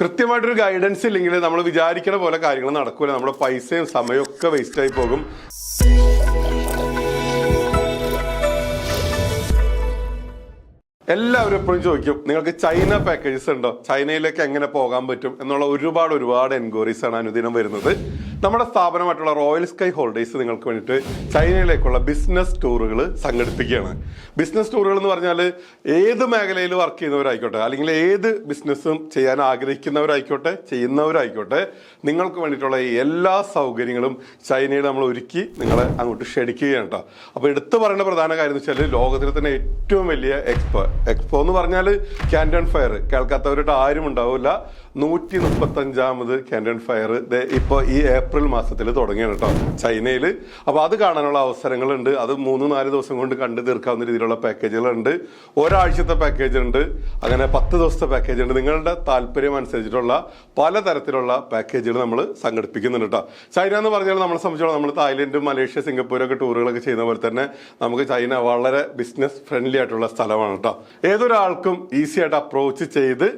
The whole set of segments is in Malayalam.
കൃത്യമായിട്ടൊരു ഗൈഡൻസ് ഇല്ലെങ്കിൽ നമ്മൾ വിചാരിക്കണ പോലെ കാര്യങ്ങൾ നടക്കൂല. നമ്മുടെ പൈസയും സമയവും ഒക്കെ വേസ്റ്റ് ആയി പോകും. എല്ലാവരും എപ്പോഴും ചോദിക്കും നിങ്ങൾക്ക് ചൈന പാക്കേജസ് ഉണ്ടോ? ചൈനയിലേക്ക് എങ്ങനെ പോകാൻ പറ്റും? എന്നുള്ള ഒരുപാട് ഒരുപാട് എൻക്വയറീസ് ആണ് അനുദിനം വരുന്നത്. നമ്മുടെ സ്ഥാപനമായിട്ടുള്ള റോയൽ സ്കൈ ഹോൾഡേഴ്സ് നിങ്ങൾക്ക് വേണ്ടിയിട്ട് ചൈനയിലേക്കുള്ള ബിസിനസ് ടൂറുകൾ സംഘടിപ്പിക്കുകയാണ്. ബിസിനസ് ടൂറുകൾ എന്ന് പറഞ്ഞാൽ ഏത് മേഖലയിൽ വർക്ക് ചെയ്യുന്നവരായിക്കോട്ടെ അല്ലെങ്കിൽ ഏത് ബിസിനസ്സും ചെയ്യാൻ ആഗ്രഹിക്കുന്നവരായിക്കോട്ടെ ചെയ്യുന്നവരായിക്കോട്ടെ നിങ്ങൾക്ക് വേണ്ടിയിട്ടുള്ള എല്ലാ സൗകര്യങ്ങളും ചൈനയിൽ നമ്മൾ ഒരുക്കി നിങ്ങളെ അങ്ങോട്ട് ക്ഷണിക്കുകയാണ് കേട്ടോ. അപ്പോൾ എടുത്തു പറയേണ്ട പ്രധാന കാര്യം എന്ന് വെച്ചാൽ ലോകത്തിലെ തന്നെ ഏറ്റവും വലിയ എക്സ്പോ എക്സ്പോ എന്ന് പറഞ്ഞാൽ ക്യാൻഡൺ ഫയർ. കേൾക്കാത്തവരായിട്ട് ആരും ഉണ്ടാവില്ല. നൂറ്റി മുപ്പത്തഞ്ചാമത് കാൻഡൻ ഫയർ ഇപ്പോൾ ഈ ഏപ്രിൽ മാസത്തിൽ തുടങ്ങിയാണ് കേട്ടോ. ചൈനയിൽ അപ്പോൾ അത് കാണാനുള്ള അവസരങ്ങളുണ്ട്. അത് മൂന്ന് നാല് ദിവസം കൊണ്ട് കണ്ടു തീർക്കാവുന്ന രീതിയിലുള്ള പാക്കേജുകളുണ്ട്. ഒരാഴ്ചത്തെ പാക്കേജ് ഉണ്ട് അങ്ങനെ പത്ത് ദിവസത്തെ പാക്കേജ് ഉണ്ട് നിങ്ങളുടെ താല്പര്യം അനുസരിച്ചിട്ടുള്ള പലതരത്തിലുള്ള പാക്കേജുകൾ നമ്മൾ സംഘടിപ്പിക്കുന്നുണ്ട് കേട്ടോ. ചൈന എന്ന് പറഞ്ഞാൽ നമ്മളെ സംബന്ധിച്ചോളം നമ്മൾ തായ്ലൻഡ് മലേഷ്യ സിംഗപ്പൂരൊക്കെ ടൂറുകളൊക്കെ ചെയ്യുന്ന പോലെ തന്നെ നമുക്ക് ചൈന വളരെ ബിസിനസ് ഫ്രണ്ട്ലി ആയിട്ടുള്ള സ്ഥലമാണ് കേട്ടോ. ഏതൊരാൾക്കും ഈസി ആയിട്ട് അപ്രോച്ച് ചെയ്ത്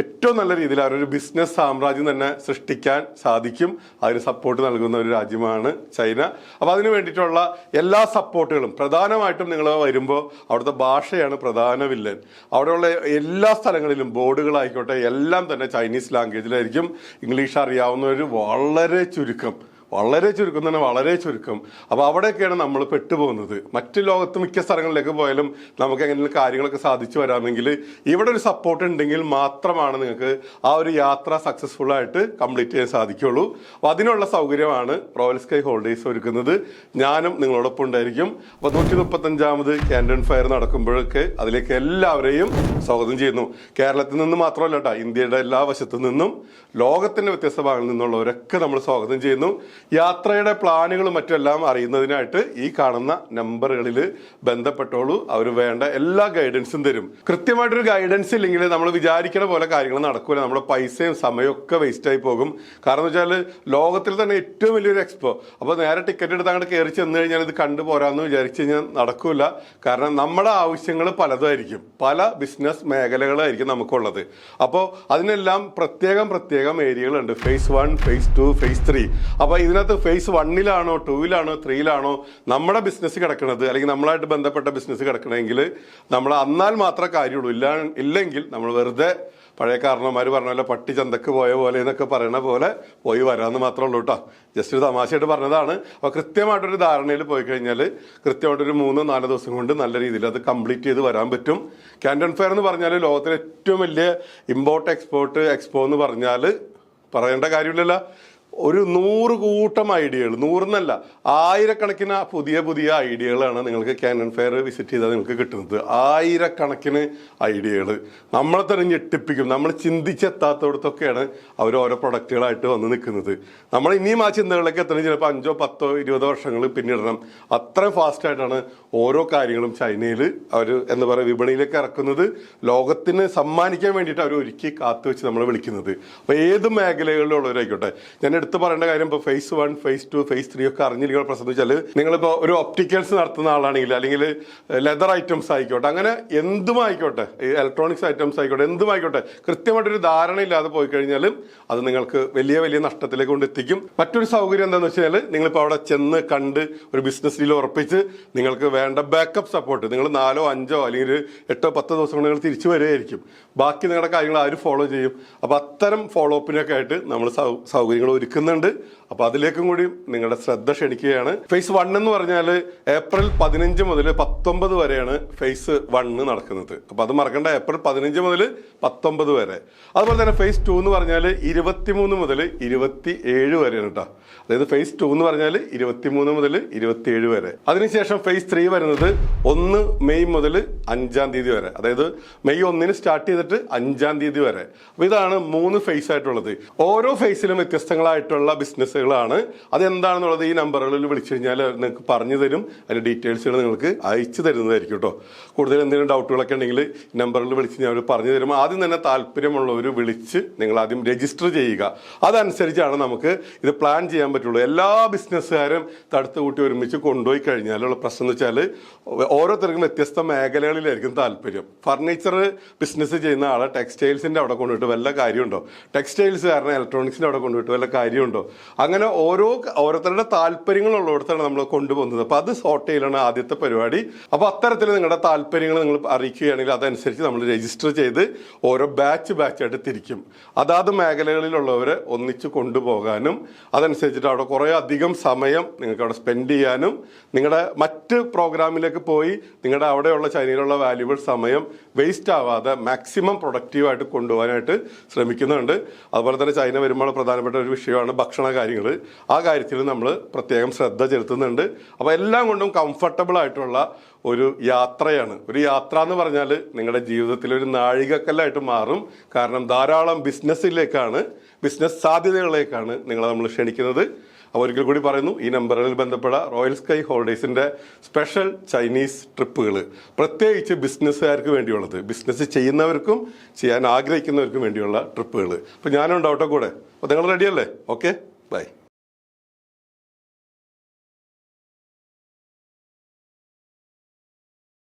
ഏറ്റവും നല്ല രീതിയിൽ അവരൊരു ബിസിനസ് സാമ്രാജ്യം തന്നെ സൃഷ്ടിക്കാൻ സാധിക്കും. അതിന് സപ്പോർട്ട് നൽകുന്ന ഒരു രാജ്യമാണ് ചൈന. അപ്പോൾ അതിന് വേണ്ടിയിട്ടുള്ള എല്ലാ സപ്പോർട്ടുകളും പ്രധാനമായിട്ടും നിങ്ങൾ വരുമ്പോൾ അവിടുത്തെ ഭാഷയാണ് പ്രധാന വില്ലൻ. അവിടെയുള്ള എല്ലാ സ്ഥലങ്ങളിലും ബോർഡുകളായിക്കോട്ടെ എല്ലാം തന്നെ ചൈനീസ് ലാംഗ്വേജിലായിരിക്കും ഇംഗ്ലീഷ് അറിയാവുന്നവർ വളരെ ചുരുക്കം. വളരെ ചുരുക്കം തന്നെ വളരെ ചുരുക്കം. അപ്പോൾ അവിടെയൊക്കെയാണ് നമ്മൾ പെട്ടുപോകുന്നത്. മറ്റു ലോകത്ത് മിക്ക സ്ഥലങ്ങളിലേക്ക് പോയാലും നമുക്ക് എങ്ങനെയുള്ള കാര്യങ്ങളൊക്കെ സാധിച്ചു വരാമെങ്കിൽ ഇവിടെ ഒരു സപ്പോർട്ട് ഉണ്ടെങ്കിൽ മാത്രമാണ് നിങ്ങൾക്ക് ആ ഒരു യാത്ര സക്സസ്ഫുൾ ആയിട്ട് കംപ്ലീറ്റ് ചെയ്യാൻ സാധിക്കുള്ളൂ അപ്പോൾ അതിനുള്ള സൗകര്യമാണ് റോയൽ സ്കൈ ഹോളിഡേയ്സ് ഒരുക്കുന്നത്. ഞാനും നിങ്ങളോടൊപ്പം ഉണ്ടായിരിക്കും. അപ്പോൾ നൂറ്റി മുപ്പത്തഞ്ചാമത് ക്യാൻഡൺ ഫയർ നടക്കുമ്പോഴൊക്കെ അതിലേക്ക് എല്ലാവരെയും സ്വാഗതം ചെയ്യുന്നു. കേരളത്തിൽ നിന്ന് മാത്രമല്ല കേട്ടോ ഇന്ത്യയുടെ എല്ലാ വശത്തു നിന്നും ലോകത്തിന്റെ വ്യത്യസ്ത ഭാഗങ്ങളിൽ നിന്നുള്ളവരൊക്കെ നമ്മൾ സ്വാഗതം ചെയ്യുന്നു. യാത്രയുടെ പ്ലാനുകളും മറ്റെല്ലാം അറിയുന്നതിനായിട്ട് ഈ കാണുന്ന നമ്പറുകളിൽ ബന്ധപ്പെട്ടോളൂ. അവർ വേണ്ട എല്ലാ ഗൈഡൻസും തരും. കൃത്യമായിട്ടൊരു ഗൈഡൻസ് ഇല്ലെങ്കിൽ നമ്മൾ വിചാരിക്കണ പോലെ കാര്യങ്ങൾ നടക്കൂല. നമ്മുടെ പൈസയും സമയവും ഒക്കെ വേസ്റ്റ് ആയി പോകും. കാരണം വെച്ചാൽ ലോകത്തിൽ തന്നെ ഏറ്റവും വലിയൊരു എക്സ്പോ അപ്പോൾ നേരെ ടിക്കറ്റ് എടുത്ത് അങ്ങോട്ട് കയറി ചെന്ന് കഴിഞ്ഞാൽ ഇത് കണ്ടു പോരാന്ന് വിചാരിച്ചു കഴിഞ്ഞാൽ നടക്കൂല. കാരണം നമ്മുടെ ആവശ്യങ്ങൾ പലതായിരിക്കും പല ബിസിനസ് മേഖലകളായിരിക്കും നമുക്കുള്ളത്. അപ്പോൾ അതിനെല്ലാം പ്രത്യേകം പ്രത്യേകം ഏരിയകളുണ്ട്. Phase one phase two phase three അപ്പോൾ ഇതിനകത്ത് ഫേസ് വണ്ണിലാണോ ടൂവിലാണോ ത്രീയിലാണോ നമ്മുടെ ബിസിനസ് കിടക്കുന്നത് അല്ലെങ്കിൽ നമ്മളായിട്ട് ബന്ധപ്പെട്ട ബിസിനസ് കിടക്കണമെങ്കിൽ നമ്മൾ അന്നാൽ മാത്രമേ കാര്യമുള്ളൂ. ഇല്ല ഇല്ലെങ്കിൽ നമ്മൾ വെറുതെ പഴയ കാരണന്മാർ പറഞ്ഞ പോലെ പട്ടി ചന്തക്ക് പോയ പോലെ എന്നൊക്കെ പറയണ പോലെ പോയി വരാമെന്ന് മാത്രമേ ഉള്ളൂ കേട്ടോ. ജസ്റ്റ് ഒരു തമാശയായിട്ട് പറഞ്ഞതാണ്. അപ്പോൾ കൃത്യമായിട്ടൊരു ധാരണയിൽ പോയി കഴിഞ്ഞാൽ കൃത്യമായിട്ടൊരു മൂന്ന് നാല് ദിവസം കൊണ്ട് നല്ല രീതിയിൽ അത് കംപ്ലീറ്റ് ചെയ്ത് വരാൻ പറ്റും. ക്യാൻഡൺ ഫെയർ എന്ന് പറഞ്ഞാൽ ലോകത്തിലെ ഏറ്റവും വലിയ ഇമ്പോർട്ട് എക്സ്പോർട്ട് എക്സ്പോ എന്ന് പറഞ്ഞാൽ പറയേണ്ട കാര്യമില്ലല്ലോ. ഒരു നൂറ് കൂട്ടം ഐഡിയകൾ. നൂറെന്നല്ല ആയിരക്കണക്കിന് പുതിയ പുതിയ ഐഡിയകളാണ് നിങ്ങൾക്ക് ക്യാനൺ ഫെയർ വിസിറ്റ് ചെയ്താൽ നിങ്ങൾക്ക് കിട്ടുന്നത്. ആയിരക്കണക്കിന് ഐഡിയകൾ. നമ്മളെ തന്നെ ഞെട്ടിപ്പിക്കും. നമ്മൾ ചിന്തിച്ചെത്താത്തടത്തൊക്കെയാണ് അവർ ഓരോ പ്രൊഡക്റ്റുകളായിട്ട് വന്ന് നിൽക്കുന്നത്. നമ്മൾ ഇനിയും ആ ചിന്തകളിലേക്ക് എത്തണം. ചിലപ്പോൾ അഞ്ചോ പത്തോ ഇരുപതോ വർഷങ്ങൾ പിന്നിടണം. അത്രയും ഫാസ്റ്റായിട്ടാണ് ഓരോ കാര്യങ്ങളും ചൈനയിൽ അവർ എന്താ പറയുക വിപണിയിലേക്ക് ഇറക്കുന്നത്. ലോകത്തിന് സമ്മാനിക്കാൻ വേണ്ടിയിട്ട് അവർ ഒരുക്കി കാത്തുവെച്ച് നമ്മൾ വിളിക്കുന്നത്. അപ്പോൾ ഏത് മേഖലകളിലുള്ളവരായിക്കോട്ടെ ഞാൻ എടുത്തു പറയേണ്ട കാര്യം ഇപ്പോൾ phase one phase two phase three ഒക്കെ അറിഞ്ഞിരിക്കുന്ന പ്രശ്നം വെച്ചാൽ നിങ്ങളിപ്പോൾ ഒരു ഒപ്റ്റിക്കൽസ് നടത്തുന്ന ആളാണെങ്കിൽ അല്ലെങ്കിൽ ലെതർ ഐറ്റംസ് ആയിക്കോട്ടെ അങ്ങനെ എന്തും ആയിക്കോട്ടെ ഇലക്ട്രോണിക്സ് ഐറ്റംസ് ആയിക്കോട്ടെ എന്തും ആയിക്കോട്ടെ കൃത്യമായിട്ടൊരു ധാരണയില്ലാതെ പോയി കഴിഞ്ഞാലും അത് നിങ്ങൾക്ക് വലിയ വലിയ നഷ്ടത്തിലേക്ക് കൊണ്ടെത്തിക്കും മറ്റൊരു സൗകര്യം എന്താണെന്ന് വെച്ചാൽ നിങ്ങളിപ്പോൾ അവിടെ ചെന്ന് കണ്ട് ഒരു ബിസിനസ് ഡീൽ ഉറപ്പിച്ച് നിങ്ങൾക്ക് വേണ്ട ബാക്കപ്പ് സപ്പോർട്ട് നിങ്ങൾ നാലോ അഞ്ചോ അല്ലെങ്കിൽ എട്ടോ പത്തോ ദിവസം കൊണ്ട് നിങ്ങൾ തിരിച്ചു വരികയായിരിക്കും. ബാക്കി നിങ്ങളുടെ കാര്യങ്ങൾ ആരും ഫോളോ ചെയ്യും. അപ്പോൾ അത്തരം ഫോളോ അപ്പിനൊക്കെ ആയിട്ട് നമ്മൾ സൗകര്യങ്ങൾ സൗകര്യങ്ങൾ ഒരുക്കുന്നുണ്ട് അപ്പോൾ അതിലേക്കും കൂടി നിങ്ങളുടെ ശ്രദ്ധ ക്ഷണിക്കുകയാണ്. ഫേസ് വൺ എന്ന് പറഞ്ഞാൽ ഏപ്രിൽ പതിനഞ്ച് മുതൽ പത്തൊമ്പത് വരെയാണ് ഫേസ് വണ്ണ് നടക്കുന്നത്. അപ്പോൾ അത് മറക്കണ്ട ഏപ്രിൽ പതിനഞ്ച് മുതൽ പത്തൊമ്പത് വരെ. അതുപോലെ തന്നെ ഫേസ് ടു എന്ന് പറഞ്ഞാൽ ഇരുപത്തിമൂന്ന് മുതൽ ഇരുപത്തി ഏഴ് വരെയാണ് കേട്ടോ അതായത് ഫേസ് ടു എന്ന് പറഞ്ഞാൽ ഇരുപത്തിമൂന്ന് മുതൽ ഇരുപത്തിയേഴ് വരെ. അതിനുശേഷം ഫേസ് ത്രീ വരുന്നത് ഒന്ന് മെയ് മുതൽ അഞ്ചാം തീയതി വരെ. അതായത് മെയ് ഒന്നിന് സ്റ്റാർട്ട് ചെയ്തിട്ട് അഞ്ചാം തീയതി വരെ. അപ്പോൾ ഇതാണ് മൂന്ന് ഫേസ് ആയിട്ടുള്ളത്. ഓരോ ഫേസിലും വ്യത്യസ്തങ്ങളായിട്ട് ആയിട്ടുള്ള ബിസിനസ്സുകളാണ്. അതെന്താണെന്നുള്ളത് ഈ നമ്പറുകളിൽ വിളിച്ചു കഴിഞ്ഞാൽ നിങ്ങൾക്ക് പറഞ്ഞു തരും. അതിന്റെ ഡീറ്റെയിൽസുകൾ നിങ്ങൾക്ക് അയച്ചു തരുന്നതായിരിക്കും കേട്ടോ കൂടുതൽ എന്തെങ്കിലും ഡൗട്ടുകളൊക്കെ ഉണ്ടെങ്കിൽ നമ്പറിൽ വിളിച്ച് ഞാൻ പറഞ്ഞു തരും. ആദ്യം തന്നെ താല്പര്യമുള്ളവർ വിളിച്ച് നിങ്ങൾ ആദ്യം രജിസ്റ്റർ ചെയ്യുക. അതനുസരിച്ചാണ് നമുക്ക് ഇത് പ്ലാൻ ചെയ്യാൻ പറ്റുള്ളൂ. എല്ലാ ബിസിനസ്സുകാരും തടുത്ത് കൂട്ടി ഒരുമിച്ച് കൊണ്ടുപോയി കഴിഞ്ഞാലുള്ള പ്രശ്നം എന്ന് വെച്ചാൽ ഓരോരുത്തർക്കും വ്യത്യസ്ത മേഖലകളിലായിരിക്കും താല്പര്യം. ഫർണിച്ചർ ബിസിനസ് ചെയ്യുന്ന ആളെ ടെക്സ്റ്റൈൽസിന്റെ അവിടെ കൊണ്ടുപോയിട്ട് വല്ല കാര്യമുണ്ടോ? ടെക്സ്റ്റൈൽസ് കാരണം ഇലക്ട്രോണിക്സിന്റെ അവിടെ കൊണ്ടുപോയിട്ട് വല്ല കാര്യമുണ്ടോ? അങ്ങനെ ഓരോ ഓരോരുത്തരുടെ താല്പര്യങ്ങളുള്ളിടത്താണ് നമ്മൾ കൊണ്ടുപോകുന്നത്. അപ്പോൾ അത് സോർട്ട് ചെയ്യലാണ് ആദ്യത്തെ പരിപാടി. അപ്പോൾ അത്തരത്തിൽ നിങ്ങളുടെ താല്പര്യങ്ങൾ നിങ്ങൾ അറിയിക്കുകയാണെങ്കിൽ അതനുസരിച്ച് നമ്മൾ രജിസ്റ്റർ ചെയ്ത് ഓരോ ബാച്ച് ബാച്ചായിട്ട് തിരിക്കും. അതാത് മേഖലകളിലുള്ളവരെ ഒന്നിച്ച് കൊണ്ടുപോകാനും അതനുസരിച്ചിട്ട് അവിടെ കുറേ അധികം സമയം നിങ്ങൾക്ക് അവിടെ സ്പെൻഡ് ചെയ്യാനും നിങ്ങളുടെ മറ്റ് പ്രോഗ്രാമിലേക്ക് പോയി നിങ്ങളുടെ അവിടെയുള്ള ചൈനയിലുള്ള വാല്യുബിൾ സമയം വേസ്റ്റ് ആവാതെ മാക്സിമം പ്രൊഡക്റ്റീവായിട്ട് കൊണ്ടുപോകാനായിട്ട് ശ്രമിക്കുന്നുണ്ട്. അതുപോലെ തന്നെ ചൈന വരുമ്പോൾ പ്രധാനപ്പെട്ട ഒരു വിഷയമാണ് ഭക്ഷണ കാര്യങ്ങൾ ആ കാര്യത്തിൽ നമ്മൾ പ്രത്യേകം ശ്രദ്ധ ചെലുത്തുന്നുണ്ട്. അപ്പോൾ എല്ലാം കൊണ്ടും കംഫർട്ടബിൾ ആയിട്ടുള്ള ഒരു യാത്രയാണ്. ഒരു യാത്ര എന്ന് പറഞ്ഞാൽ നിങ്ങളുടെ ജീവിതത്തിൽ ഒരു നാഴികക്കല്ലായിട്ട് മാറും. കാരണം ധാരാളം ബിസിനസ്സിലേക്കാണ് ബിസിനസ് സാധ്യതകളിലേക്കാണ് നിങ്ങളെ നമ്മൾ ക്ഷണിക്കുന്നത്. അപ്പോൾ ഒരിക്കൽ കൂടി പറയുന്നു ഈ നമ്പറിൽ ബന്ധപ്പെട്ട റോയൽ സ്കൈ ഹോളിഡേയ്സിന്റെ സ്പെഷ്യൽ ചൈനീസ് ട്രിപ്പുകൾ പ്രത്യേകിച്ച് ബിസിനസ്സുകാർക്ക് വേണ്ടിയുള്ളത്. ബിസിനസ് ചെയ്യുന്നവർക്കും ചെയ്യാൻ ആഗ്രഹിക്കുന്നവർക്കും വേണ്ടിയുള്ള ട്രിപ്പുകൾ അപ്പോൾ ഞാനുണ്ടാവട്ടെ കൂടെ? അപ്പോൾ നിങ്ങൾ റെഡിയല്ലേ ഓക്കെ ബൈ